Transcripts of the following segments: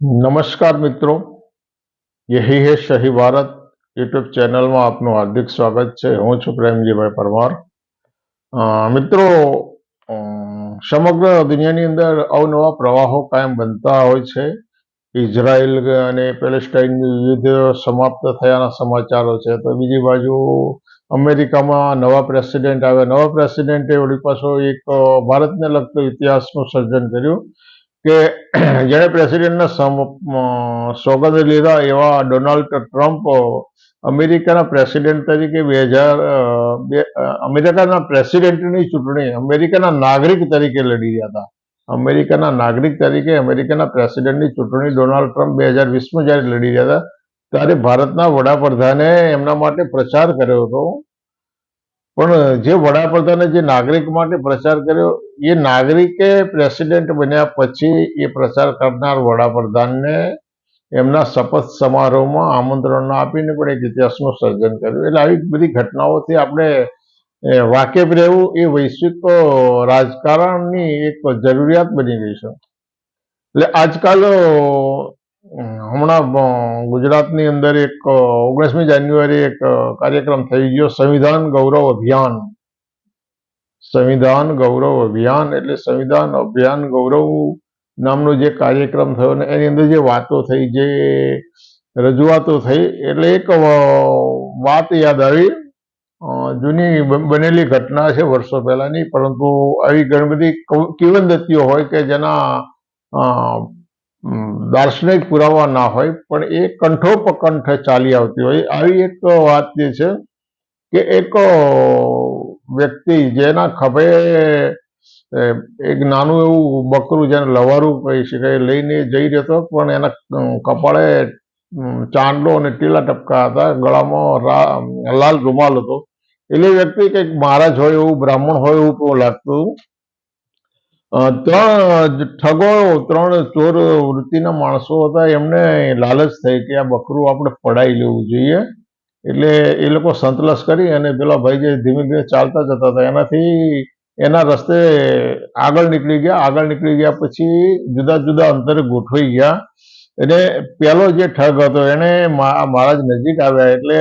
નમસ્કાર મિત્રો. યહી હે શહી ભારત યુટ્યુબ ચેનલમાં આપનું હાર્દિક સ્વાગત છે. હું છું પ્રેમજીભાઈ પરમાર. મિત્રો સમગ્ર દુનિયાની અંદર અવનવા પ્રવાહો કાયમ બનતા હોય છે. ઇઝરાયલ અને પેલેસ્ટાઇનનું યુદ્ધ સમાપ્ત થયાના સમાચારો છે. તો બીજી બાજુ અમેરિકામાં નવા પ્રેસિડેન્ટ આવ્યા. નવા પ્રેસિડેન્ટે ઓળી પાછો એક ભારતને લગતો ઇતિહાસનું સર્જન કર્યું. કે જેણે પ્રેસિડેન્ટના સોગંદ લીધા એવા ડોનાલ્ડ ટ્રમ્પ અમેરિકાના પ્રેસિડેન્ટ તરીકે બે હજાર બે અમેરિકાના પ્રેસિડેન્ટની ચૂંટણી અમેરિકાના નાગરિક તરીકે લડી રહ્યા હતા. અમેરિકાના નાગરિક તરીકે અમેરિકાના પ્રેસિડેન્ટની ચૂંટણી ડોનાલ્ડ ટ્રમ્પ બે હજાર વીસમાં જ્યારે લડી રહ્યા હતા, ત્યારે ભારતના વડાપ્રધાને એમના માટે પ્રચાર કર્યો હતો પણ જે વડાપ્રધાને જે નાગરિક માટે પ્રચાર કર્યો, એ નાગરિકે પ્રેસિડેન્ટ બન્યા પછી એ પ્રચાર કરનાર વડાપ્રધાનને એમના શપથ સમારોહમાં આમંત્રણ આપીને પણ એક ઇતિહાસનું સર્જન કર્યું. એટલે આવી બધી ઘટનાઓથી આપણે વાકેફ રહેવું એ વૈશ્વિક રાજકારણની એક જરૂરિયાત બની ગઈ છે. એટલે આજકાલ હમણાં ગુજરાતની અંદર એક ઓગણીસમી જાન્યુઆરી એક કાર્યક્રમ થઈ ગયો, સંવિધાન ગૌરવ અભિયાન. સંવિધાન ગૌરવ અભિયાન એટલે સંવિધાન અભિયાન ગૌરવ નામનો જે કાર્યક્રમ થયો ને, એની અંદર જે વાતો થઈ, જે રજૂઆતો થઈ, એટલે એક વાત યાદ આવી. જૂની બનેલી ઘટના છે વર્ષો પહેલાની, પરંતુ આવી ઘણી બધી કિવંદતીઓ હોય કે જેના દાર્શનિક પુરાવા ના હોય, પણ એ કંઠોપકંઠ ચાલી આવતી હોય. આવી એક વાત જે છે કે એક વ્યક્તિ જેના ખભે એક નાનું એવું બકરું જેને લવારું કહી શકાય, લઈને જઈ રહ્યો હતો પણ એના કપાળે ચાંદલો અને ટીલા ટપકા હતા, ગળામાં લાલ રૂમાલ હતો. એટલે વ્યક્તિ કંઈક મહારાજ હોય એવું, બ્રાહ્મણ હોય એવું લાગતું ઠગો ત્રણ ચોર વૃત્તિના માણસો હતા. એમને લાલચ થઈ કે આ બકરું આપણે પડાવી લેવું જોઈએ. એટલે એ લોકો સંતલસ કરી અને પેલા ભાઈ જે ધીમે ધીમે ચાલતા જતા હતા. એનાથી એના રસ્તે આગળ નીકળી ગયા. આગળ નીકળી ગયા પછી જુદા જુદા અંતરે ગોઠવાઈ ગયા. એટલે પેલો જે ઠગ હતો એને મહારાજ નજીક આવ્યા એટલે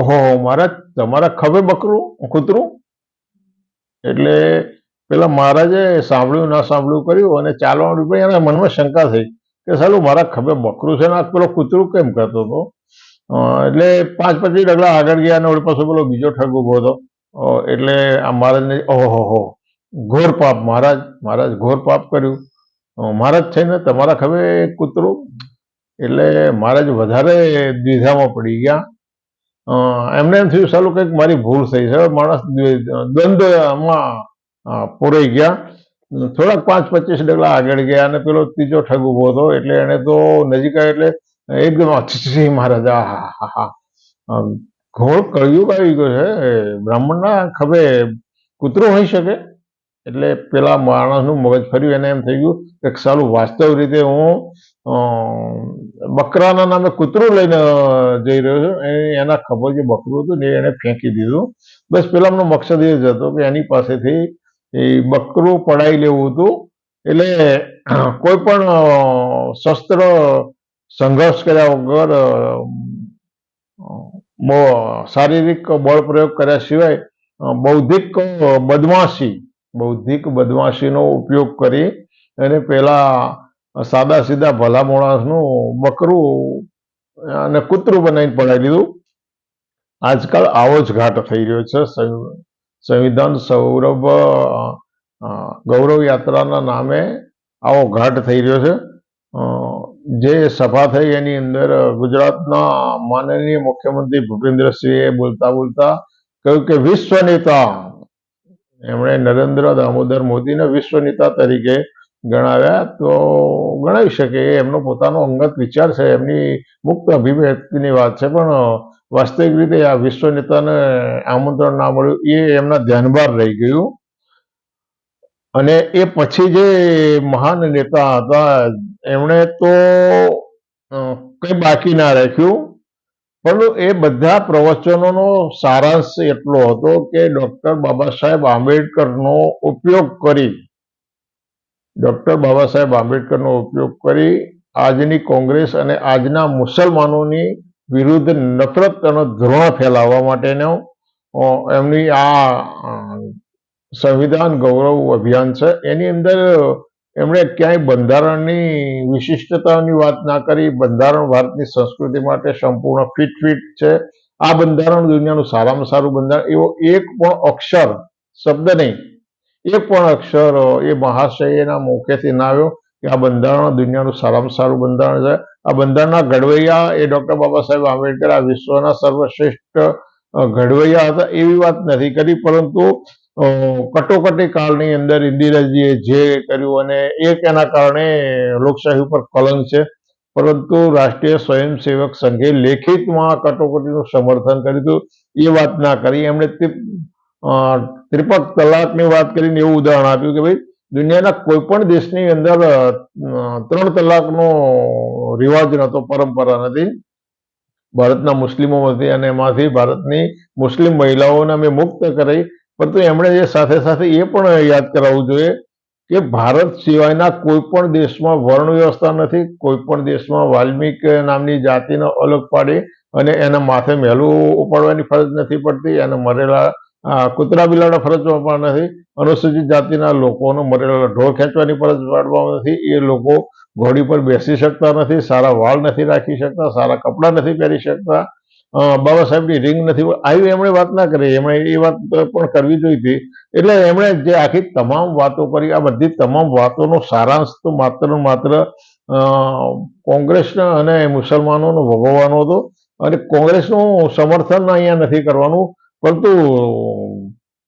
ઓહો મહારાજ તમારા ખભે બકરું, કૂતરું? એટલે પેલા મહારાજે સાંભળ્યું, ના સાંભળ્યું કર્યું અને ચાલવાનું પછી એના મનમાં શંકા થઈ કે સાલું મારા ખભે બકરું છે ને પેલો કૂતરું કેમ કરતો હતો? એટલે પાંચ પચીસ ડગલા આગળ ગયા અને વળી પાછો પેલો બીજો ઠગ ઊભો હતો. એટલે આ મહારાજને, ઓહો, હો ઘોર પાપ, મહારાજ મહારાજ ઘોર પાપ કર્યું. મહારાજ થઈને તમારા ખભે કૂતરું? એટલે મહારાજ વધારે દ્વિધામાં પડી ગયા. એમને એમ થયું, સાલું કંઈક મારી ભૂલ થઈ છે. માણસ દ્વે- દ્વંદ્વમાં પુરાઈ ગયા. થોડાક પાંચ પચીસ ડગલા આગળ ગયા અને પેલો ત્રીજો ઠગ ઊભો હતો એટલે એને તો નજીક એટલે એકદમ અચ્છી મહારાજ હા હા હા ઘોળ કળિયુગ આવી ગયો છે. બ્રાહ્મણના ખભે કૂતરો હોઈ શકે. એટલે પેલા માણસનું મગજ ફર્યું, એને એમ થઈ ગયું કે સારું વાસ્તવ રીતે હું બકરાના નામે કૂતરું લઈને જઈ રહ્યો છું. એના ખભો જે બકરું હતું ને એને ફેંકી દીધું. બસ પેલાનો મકસદ એ જ હતો કે એની પાસેથી એ બકરું પડાઈ લેવું હતું. એટલે કોઈ પણ શસ્ત્ર સંઘર્ષ કર્યા વગર શારીરિક બળ પ્રયોગ કર્યા સિવાય બૌદ્ધિક બદમાશી, બૌદ્ધિક બદમાશીનો ઉપયોગ કરી અને પેલા સાદા સીધા ભલા માણસનું બકરું અને કૂતરું બનાવીને પડાવી લીધું. આજકાલ આવો જ ઘાટ થઈ રહ્યો છે. સંવિધાન સૌરભ ગૌરવ યાત્રાના નામે આવો ઘાટ થઈ રહ્યો છે. જે સભા થઈ એની અંદર ગુજરાતના માનનીય મુખ્યમંત્રી ભૂપેન્દ્રસિંહે બોલતા બોલતા કહ્યું કે વિશ્વ નેતા, એમણે નરેન્દ્ર દામોદર મોદીને વિશ્વ નેતા તરીકે ગણાવ્યા, તો ગણાવી શકે. એમનો પોતાનો અંગત વિચાર છે, એમની મુક્ત અભિવ્યક્તિની વાત છે. પણ વાસ્તવિક રીતે આ વિશ્વ નેતાને આમંત્રણ ના મળ્યું, એ એમના ધ્યાન બહાર રહી ગયું. અને એ પછી જે મહાન નેતા હતા, એમણે તો કંઈ બાકી ના રાખ્યું. પણ એ બધા પ્રવચનોનો સારાંશ એટલો હતો કે ડોક્ટર બાબા સાહેબ આંબેડકરનો ઉપયોગ કરી, ડોક્ટર બાબા સાહેબ આંબેડકરનો ઉપયોગ કરી, આજની કોંગ્રેસ અને આજના મુસલમાનોની વિરુદ્ધ નફરત અને ધ્રોણ ફેલાવવા માટેનો એમની આ સંવિધાન ગૌરવ અભિયાન છે. એની અંદર એમણે ક્યાંય બંધારણની વિશિષ્ટતાની વાત ના કરી. બંધારણ ભારતની સંસ્કૃતિ માટે સંપૂર્ણ ફિટ ફિટ છે. આ બંધારણ દુનિયાનું સારામાં સારું બંધારણ, એવો એક પણ અક્ષર, શબ્દ નહીં. એક પણ અક્ષર એ મહાશયના મોકેથી ના આવ્યો કે આ બંધારણ દુનિયાનું સારામાં સારું બંધારણ છે. આ બંધારણના ઘડવૈયા એ ડોક્ટર બાબા સાહેબ આંબેડકર આ વિશ્વના સર્વશ્રેષ્ઠ ઘડવૈયા હતા એવી વાત નથી કરી, પરંતુ કટોકટી કાળની અંદર ઇન્દિરાજીએ જે કર્યું અને એક એના કારણે લોકશાહી ઉપર કલંક છે. પરંતુ રાષ્ટ્રીય સ્વયંસેવક સંઘે લેખિતમાં કટોકટીનું સમર્થન કર્યું હતું. એ વાત ના કરી. એમણે ત્રિપક તલાકની વાત કરીને એવું ઉદાહરણ આપ્યું કે ભાઈ દુનિયાના કોઈ પણ દેશની અંદર ત્રણ તલાકનો રિવાજ નહોતો, પરંપરા નથી. ભારતના મુસ્લિમોમાંથી અને એમાંથી ભારતની મુસ્લિમ મહિલાઓને અમે મુક્ત કરી. પરંતુ એમણે એ સાથે સાથે એ પણ યાદ કરાવવું જોઈએ કે ભારત સિવાયના કોઈ પણ દેશમાં વર્ણ વ્યવસ્થા નથી કોઈ પણ દેશમાં વાલ્મિક નામની જાતિનો અલગ પાડી અને એના માથે મહેલું ઉપાડવાની ફરજ નથી પડતી અને મરેલા કૂતરા બિલાડા ફરજ પણ નથી. અનુસૂચિત જાતિના લોકોનો મરેલા ઢોર ખેંચવાની ફરજ પાડવામાં નથી. એ લોકો ઘોડી પર બેસી શકતા નથી, સારા વાળ નથી રાખી શકતા, સારા કપડાં નથી પહેરી શકતા. બાબા સાહેબની રિંગ નથી આવી એમણે વાત ના કરી. એમણે એ વાત પણ કરવી જોઈતી એટલે એમણે જે આખી તમામ વાતો કરી, આ બધી તમામ વાતોનો સારાંશ તો માત્ર માત્ર કોંગ્રેસના અને મુસલમાનોનો ભોગવવાનો હતો. અને કોંગ્રેસનું સમર્થન અહીંયા નથી કરવાનું. પરંતુ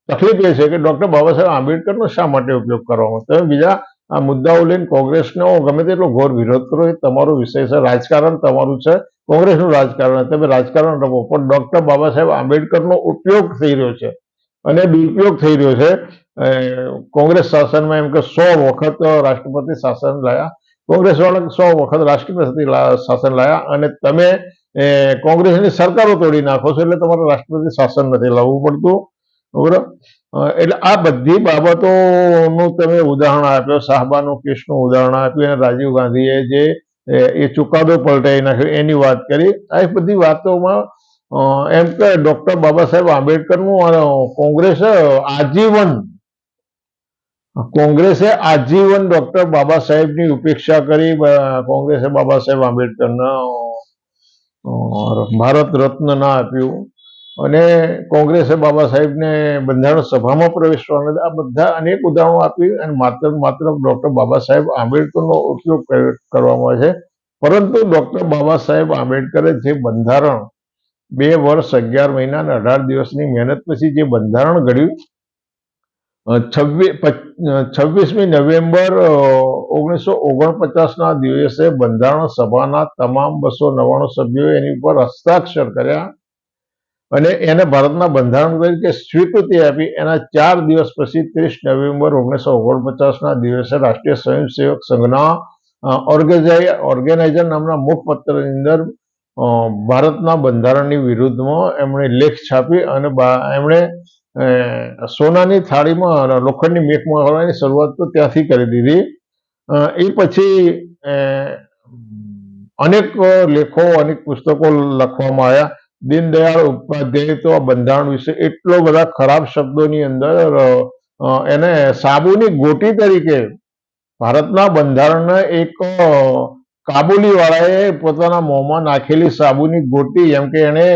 તકલીફ એ છે કે ડોક્ટર બાબા સાહેબ આંબેડકરનો શા માટે ઉપયોગ કરવામાં તમે બીજા આ મુદ્દાઓ લઈને કોંગ્રેસનો ગમે તેટલો ઘોર વિરોધ કરો, એ તમારો વિષય છે. રાજકારણ તમારું છે. કોંગ્રેસનું રાજકારણ તમે રાજકારણ રમો. પણ ડોક્ટર બાબા સાહેબ આંબેડકરનો ઉપયોગ થઈ રહ્યો છે. અને દુરુપયોગ થઈ રહ્યો છે. કોંગ્રેસ શાસનમાં એમ કે સો વખત રાષ્ટ્રપતિ શાસન લાયા. કોંગ્રેસ વાળા સો વખત રાષ્ટ્રપતિ શાસન લાયા. અને તમે એ, કોંગ્રેસની સરકારો તોડી નાખો છો એટલે તમારે રાષ્ટ્રપતિ શાસન નથી લાવવું પડતું. બરોબર? એટલે આ બધી બાબતોનું તમે ઉદાહરણ આપ્યો શાહબાનો કેસનું ઉદાહરણ આપ્યું અને રાજીવ ગાંધીએ જે એ ચુકાદો પલટાઈ નાખ્યો એની વાત કરી. આ બધી વાતોમાં એમ કે ડોક્ટર બાબા સાહેબ આંબેડકરનું અ, કોંગ્રેસ આજીવન કોંગ્રેસે આજીવન ડોક્ટર બાબા સાહેબની ઉપેક્ષા કરી કોંગ્રેસે બાબા સાહેબ આંબેડકરના ભારત રત્ન ના આપ્યું. અને કોંગ્રેસે બાબા સાહેબને બંધારણ સભામાં પ્રવેશવા નથી આ બધા અનેક ઉદાહરણો આપી અને માત્ર માત્ર ડૉક્ટર બાબા સાહેબ આંબેડકરનો ઉપયોગ કર- કરવામાં આવે છે. પરંતુ ડોક્ટર બાબા સાહેબ આંબેડકરે જે બંધારણ બે વર્ષ અગિયાર મહિના અને અઢાર દિવસની મહેનત પછી જે બંધારણ ઘડ્યું છવ્વીસમી નવેમ્બર ઓગણીસો ઓગણપચાસના દિવસે બંધારણ સભાના તમામ બસો નવ્વાણું સભ્યોએ એની ઉપર હસ્તાક્ષર કર્યા અને એને ભારતના બંધારણ તરીકે સ્વીકૃતિ આપી. એના ચાર દિવસ પછી ત્રીસ નવેમ્બર ઓગણીસો ઓગણપચાસના દિવસે રાષ્ટ્રીય સ્વયંસેવક સંઘના ઓર્ગેનાઇઝ ઓર્ગેનાઇઝર નામના મુખપત્રની અંદર ભારતના બંધારણની વિરુદ્ધમાં એમણે લેખ છાપી અને એમણે સોનાની થાળીમાં લોખંડની મેકમાં હળવાની શરૂઆત તો ત્યાંથી કરી દીધી. એ પછી અનેક લેખો, અનેક પુસ્તકો લખવામાં આવ્યા. દીનદયાળ ઉપાધ્યાય તો આ બંધારણ વિશે એટલો બધા ખરાબ શબ્દોની અંદર એને સાબુની ગોટી તરીકે ભારતના બંધારણને એક કાબુલીવાળાએ પોતાના મોંમાં નાખેલી સાબુની ગોટી, એમ કે એને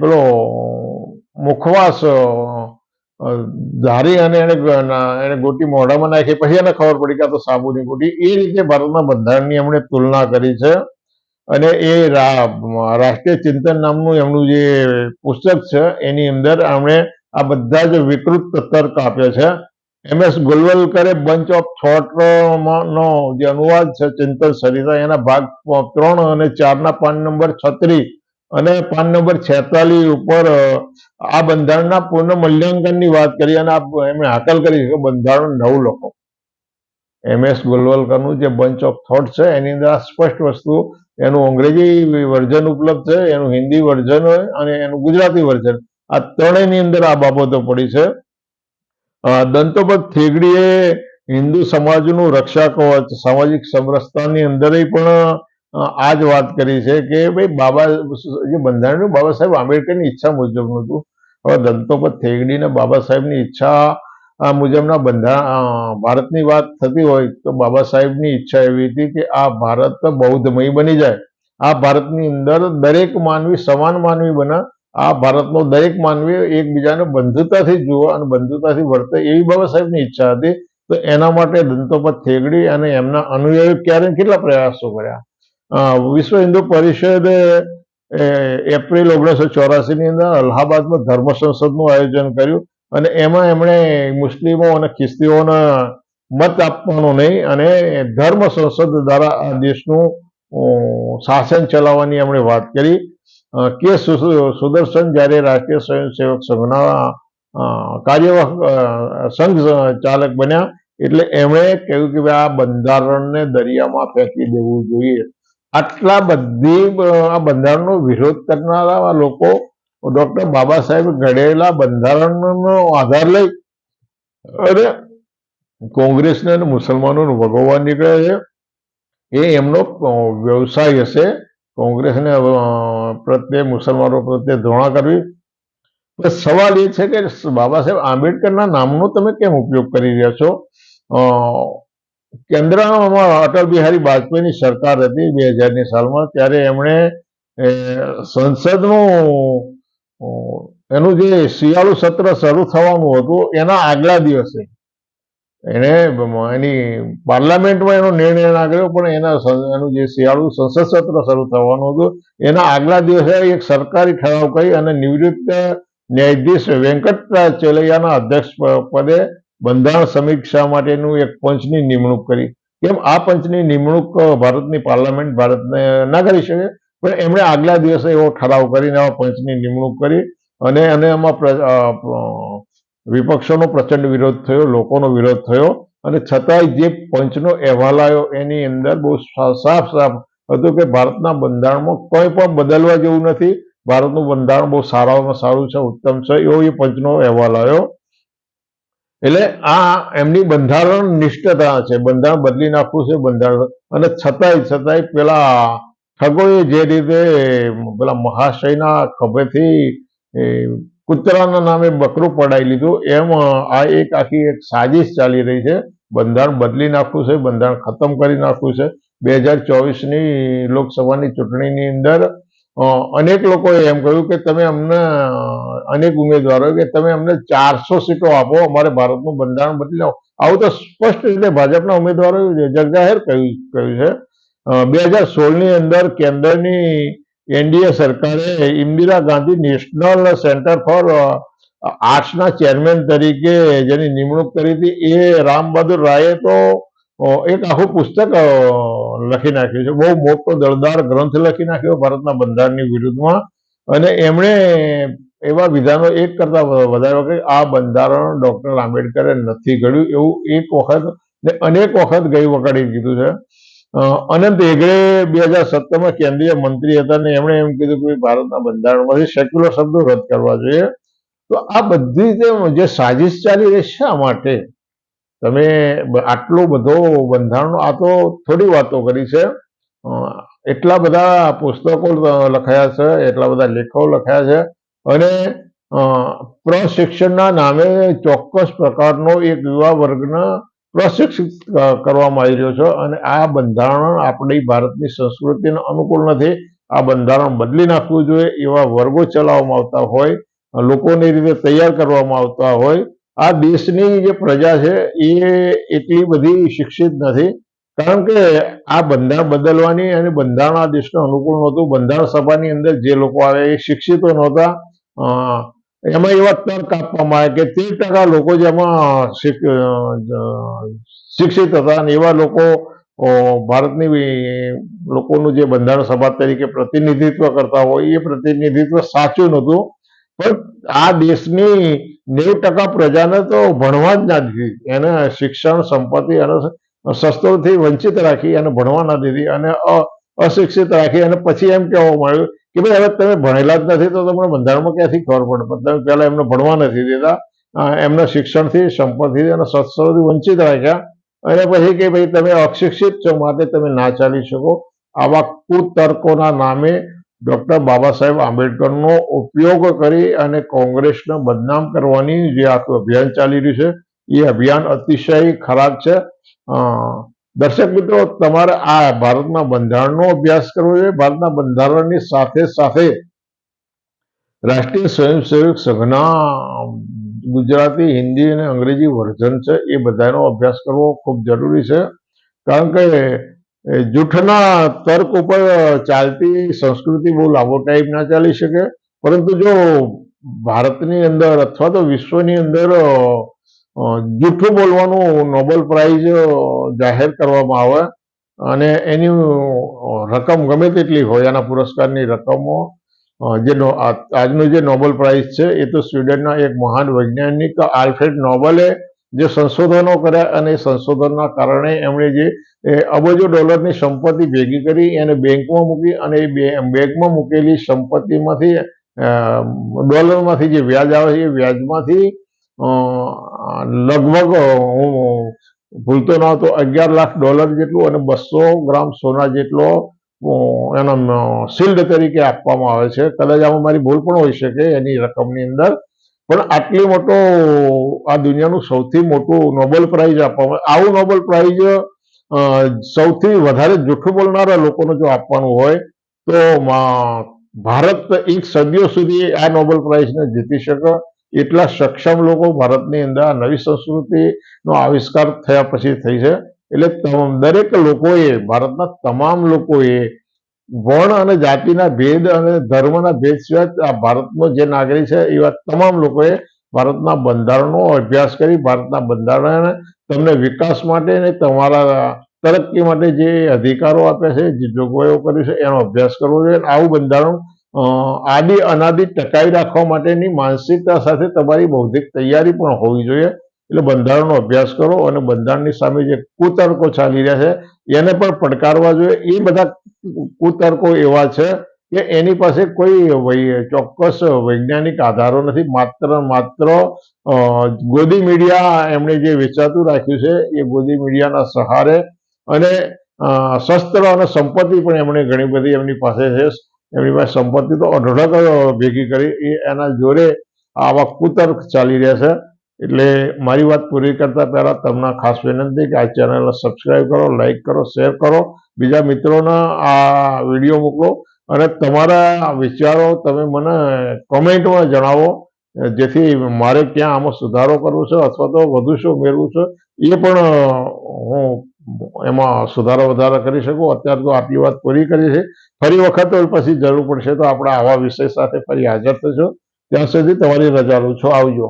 પેલો મુખવાસ ધારી અને એને એને ગોટી મોઢામાં નાખી. પછી એને ખબર પડી કે આ તો સાબુની ગોટી. એ રીતે ભારતના બંધારણની એમણે તુલના કરી છે. અને એ રાષ્ટ્રીય ચિંતન નામનું એમનું જે પુસ્તક છે, એની અંદર એમણે આ બધા જ વિકૃત તર્ક આપ્યા છે. એમ એસ ગોલવલકરે બંચ ઓફ થોટનો જે અનુવાદ છે ચિંતન સરિતા એના ભાગ ત્રણ અને ચારના પાન નંબર છત્રીસ અને પાન નંબર છેતાલીસ ઉપર આ બંધારણના પૂર્ણ મૂલ્યાંકનની વાત કરી અને એમણે હાકલ કરી કે બંધારણ નવું લખો. એમ એસ ગોલવલકરનું જે બંચ ઓફ થોટ છે, એની અંદર આ સ્પષ્ટ વસ્તુ, એનું અંગ્રેજી વર્ઝન ઉપલબ્ધ છે, એનું હિન્દી વર્ઝન અને એનું ગુજરાતી વર્ઝન આ ત્રણેયની અંદર આ બાબતો પડી છે. દંતોપત થેગડીએ હિન્દુ સમાજનું રક્ષા કવચ, સામાજિક સમરસતાની અંદર પણ આ જ વાત કરી છે કે ભાઈ બાબા જે બંધારણનું બાબા સાહેબ આંબેડકરની ઈચ્છા મુજબનું હતું હવે દંતોપત થેગડીને બાબા સાહેબની ઈચ્છા મુજબના બંધારણ ભારતની વાત થતી હોય તો બાબા સાહેબની ઈચ્છા એવી હતી કે આ ભારત બૌદ્ધમય બની જાય. આ ભારતની અંદર દરેક માનવી સમાન માનવી બના. આ ભારતનો દરેક માનવી એકબીજાને બંધુતાથી જુઓ અને બંધુતાથી વર્તે એવી બાબા સાહેબની ઈચ્છા હતી. તો એના માટે દંતોપત થેગડી અને એમના અનુયાયી ક્યારે કેટલા પ્રયાસો કર્યા? વિશ્વ હિન્દુ પરિષદ એપ્રિલ ઓગણીસો ચોરાસી ની અંદર અલ્હાબાદમાં ધર્મ સંસદનું આયોજન કર્યું અને એમાં એમણે મુસ્લિમો અને ખ્રિસ્તીઓને મત આપવાનો નહીં અને ધર્મ સંસદ દ્વારા આ દેશનું શાસન ચલાવવાની એમણે વાત કરી. કે સુદર્શન જ્યારે રાષ્ટ્રીય સ્વયંસેવક સંઘના કાર્યવાહ સંઘ ચાલક બન્યા એટલે એમણે કહ્યું કે આ બંધારણને દરિયામાં ફેંકી દેવું જોઈએ. આટલા બધી આ બંધારણનો વિરોધ કરનારા લોકો ડોક્ટર બાબા સાહેબ ઘડેલા બંધારણનો આધાર લઈ અને કોંગ્રેસને અને મુસલમાનોને ભગવવા નીકળે છે. એ એમનો વ્યવસાય હશે. કોંગ્રેસને પ્રત્યે, મુસલમાનો પ્રત્યે ધોણા કરવી. સવાલ એ છે કે બાબા સાહેબ આંબેડકરના નામનો તમે કેમ ઉપયોગ કરી રહ્યા છો? કેન્દ્રમાં અટલ બિહારી વાજપેયીની સરકાર હતી બે હજારની સાલમાં, ત્યારે એમણે સંસદનું એનું જે શિયાળુ સત્ર શરૂ થવાનું હતું, એના આગલા દિવસે. એને, એની પાર્લામેન્ટમાં એનો નિર્ણય ના કર્યો પણ એના એનું જે શિયાળુ સંસદ સત્ર શરૂ થવાનું હતું, એના આગલા દિવસે એક સરકારી ઠરાવ કરી અને નિવૃત્ત ન્યાયાધીશ વેંકટ ચેલૈયાના અધ્યક્ષ પદે બંધારણ સમીક્ષા માટેનું એક પંચની નિમણૂક કરી. કેમ? આ પંચની નિમણૂક ભારતની પાર્લામેન્ટ ભારતને ના કરી શકે. પણ એમણે આગલા દિવસે એવો ઠરાવ કરીને આ પંચની નિમણૂક કરી અને અને એમાં વિપક્ષોનો પ્રચંડ વિરોધ થયો, લોકોનો વિરોધ થયો. અને છતાંય જે પંચનો અહેવાલ આવ્યો એની અંદર બહુ સાફ સાફ હતું કે ભારતના બંધારણમાં કોઈ પણ બદલવા જેવું નથી. ભારતનું બંધારણ બહુ સારામાં સારું છે, ઉત્તમ છે, એવો એ પંચનો અહેવાલ આવ્યો. એટલે આ એમની બંધારણ નિષ્ઠતા છે. બંધારણ બદલી નાખવું છે બંધારણ. અને છતાંય છતાંય પેલા ઠગોએ જે રીતે પેલા મહાશયના ખભેથી કૂતરાના નામે બકરું પડાવી લીધું, એમ આ એક આખી એક સાજિશ ચાલી રહી છે. બંધારણ બદલી નાખવું છે, બંધારણ ખતમ કરી નાખવું છે. બે હજાર ચોવીસની લોકસભાની ચૂંટણીની અંદર અનેક લોકોએ એમ કહ્યું કે તમે અમને અનેક ઉમેદવારો કે તમે અમને ચારસો સીટો આપો, અમારે ભારતનું બંધારણ બદલી નાખો. આવું તો સ્પષ્ટ રીતે ભાજપના ઉમેદવારોએ જગજાહેર કહ્યું કહ્યું છે. બે હજાર સોળની અંદર કેન્દ્રની એનડીએ સરકારે Indira Gandhi national centre for આર્ટ્સના chairman તરીકે જેની નિમણૂક કરી હતી, એ રામ બહાદુર રાયે તો એક આખું પુસ્તક લખી નાખ્યું છે. બહુ મોટો, દળદાર ગ્રંથ લખી નાખ્યો ભારતના બંધારણની વિરુદ્ધમાં. અને એમણે એવા વિધાનો એક કરતા વધારે વખત આ બંધારણ ડોક્ટર આંબેડકરે નથી ઘડ્યું. એવું એક વખત ને અનેક વખત ગઈ વખતે કીધું છે. અનંત હેગડે બે હજાર સત્તરમાં કેન્દ્રીય મંત્રી હતા ને એમણે એમ કીધું કે ભારતના બંધારણમાંથી સેક્યુલર શબ્દો રદ કરવા જોઈએ. તો આ બધી જે સાજિશ ચાલી રહી શા માટે? તમે આટલો બધો બંધારણ આ તો થોડી વાતો કરી છે. એટલા બધા પુસ્તકો લખાયા છે, એટલા બધા લેખો લખાયા છે અને પ્રશિક્ષણના નામે ચોક્કસ પ્રકારનો એક યુવા વર્ગને પ્રશિક્ષિત કરવામાં આવી રહ્યો છે અને આ બંધારણ આપણી ભારતની સંસ્કૃતિને અનુકૂળ નથી. આ બંધારણ બદલી નાખવું જોઈએ. એવા વર્ગો ચલાવવામાં આવતા હોય, લોકોને રીતે તૈયાર કરવામાં આવતા હોય આ દેશની જે પ્રજા છે, એ એટલી બધી શિક્ષિત નથી. કારણ કે આ બંધારણ બદલવાની અને બંધારણ આ દેશને અનુકૂળ નહોતું. બંધારણ સભાની અંદર જે લોકો આવે એ શિક્ષિતો નહોતા. એમાં એવા તર્ક આપવામાં આવે કે તેર ટકા લોકો જેમાં શિક્ષિત હતા અને એવા લોકો ભારતની લોકોનું જે બંધારણ સભા તરીકે પ્રતિનિધિત્વ કરતા હોય, એ પ્રતિનિધિત્વ સાચું નહોતું. પણ આ દેશની નેવું ટકા પ્રજાને તો ભણવા જ ના દીધી. એને શિક્ષણ, સંપત્તિ અને શસ્ત્રોથી વંચિત રાખી અને ભણવા ના દીધી અને અશિક્ષિત રાખી અને પછી એમ કહેવામાં આવ્યું કે ભાઈ હવે તમે ભણેલા જ નથી તો તમને બંધારણમાં ક્યાંથી ખબર પડે? તમે પહેલા એમને ભણવા નથી દેતા એમને શિક્ષણથી, સંપત્તિથી અને શસ્ત્રોથી વંચિત રાખ્યા. અને પછી કે ભાઈ તમે અશિક્ષિત છો માટે તમે ના ચાલી શકો. આવા કુતર્કોના નામે ડોક્ટર બાબા સાહેબ આંબેડકરનો ઉપયોગ કરી અને કોંગ્રેસને બદનામ કરવાની જે આખું અભિયાન ચાલી રહ્યું છે, એ અભિયાન અતિશય ખરાબ છે. દર્શક મિત્રો, તમારે આ ભારતના બંધારણનો અભ્યાસ કરવો જોઈએ. ભારતના બંધારણની સાથે સાથે રાષ્ટ્રીય સ્વયંસેવક સંઘના ગુજરાતી, હિન્દી અને અંગ્રેજી વર્ઝન છે, એ બધાનો અભ્યાસ કરવો ખૂબ જરૂરી છે. કારણ કે જૂઠના તર્ક ઉપર ચાલતી સંસ્કૃતિ બહુ લાંબો ટાઈમ ના ચાલી શકે. પરંતુ જો ભારતની અંદર અથવા તો વિશ્વની અંદર જૂઠું બોલવાનું નોબેલ પ્રાઇઝ જાહેર કરવામાં આવે અને એની રકમ ગમે તેટલી હોય એના પુરસ્કારની રકમો જે નો- આ- જે નોબેલ પ્રાઇઝ છે, એ તો સ્વીડનના એક મહાન વૈજ્ઞાનિક આલ્ફ્રેડ નોબલે જે સંશોધનો કર્યા અને સંશોધનના કારણે એમણે જે અબજો ડોલરની સંપત્તિ ભેગી કરી, એને બેંકમાં મૂકી અને એ બેંકમાં મૂકેલી સંપત્તિમાંથી ડોલરમાંથી જે વ્યાજ આવે છે, એ વ્યાજમાંથી લગભગ હું ભૂલતો ન હતો, અગિયાર લાખ ડોલર જેટલું અને બસો ગ્રામ સોના જેટલો એનો શિલ્ડ તરીકે આપવામાં આવે છે. કદાચ આમાં મારી ભૂલ પણ હોઈ શકે એની રકમની અંદર. પણ આટલી મોટો, આ દુનિયાનું સૌથી મોટું નોબેલ પ્રાઇઝ આપવામાં, આવું નોબેલ પ્રાઇઝ સૌથી વધારે જૂઠું બોલનારા લોકોને જો આપવાનું હોય, તો ભારત એક સદીઓ સુધી આ નોબેલ પ્રાઇઝને જીતી શકે. એટલા સક્ષમ લોકો ભારતની અંદર આ નવી સંસ્કૃતિનો આવિષ્કાર થયા પછી થઈ છે. એટલે દરેક લોકોએ, ભારતના તમામ લોકોએ વર્ણ અને જાતિના ભેદ અને ધર્મના ભેદ સિવાય આ ભારતનો જે નાગરિક છે, એવા તમામ લોકોએ ભારતના બંધારણનો અભ્યાસ કરી, ભારતના બંધારણ તમને વિકાસ માટે અને તમારા તરક્કી માટે જે અધિકારો આપ્યા છે, જે જોગવાઈઓ કરી છે, એનો અભ્યાસ કરવો જોઈએ. આવું બંધારણ આદિ અનાદિ ટકાવી રાખવા માટેની માનસિકતા સાથે તમારી બૌદ્ધિક તૈયારી પણ હોવી જોઈએ. એટલે બંધારણનો અભ્યાસ કરો અને બંધારણની સામે જે કુતર્કો ચાલી રહ્યા છે, એને પણ પડકારવા જોઈએ. એ બધા કુતર્કો એવા છે કે એની પાસે કોઈ ચોક્કસ વૈજ્ઞાનિક આધારો નથી. માત્ર માત્ર ગોદી મીડિયા એમણે જે વેચાતું રાખ્યું છે, એ ગોદી મીડિયાના સહારે અને શસ્ત્ર અને સંપત્તિ પણ એમણે ઘણી બધી એમની પાસે છે. એમની પાસે સંપત્તિ તો અઢળક ભેગી કરી, એ એના જોડે આવા કુતર્ક ચાલી રહ્યા છે. એટલે મારી વાત પૂરી કરતા પહેલા તમને ખાસ વિનંતી કે આ ચેનલને સબસ્ક્રાઈબ કરો લાઈક કરો શેર કરો. બીજા મિત્રોને આ વીડિયો મોકલો. અને તમારા વિચારો તમે મને કોમેન્ટમાં જણાવો, જેથી મારે ક્યાં આમાં સુધારો કરવો છે અથવા તો વધુ શું ઉમેરવું છે, એ પણ હું એમાં સુધારો વધારો કરી શકું. અત્યારે તો આટલી વાત પૂરી કરી છે. ફરી વખત પછી જરૂર પડશે તો આપણે આવા વિષય સાથે ફરી હાજર થશો ત્યાં સુધી તમારી રજા લઉં છું. આવજો.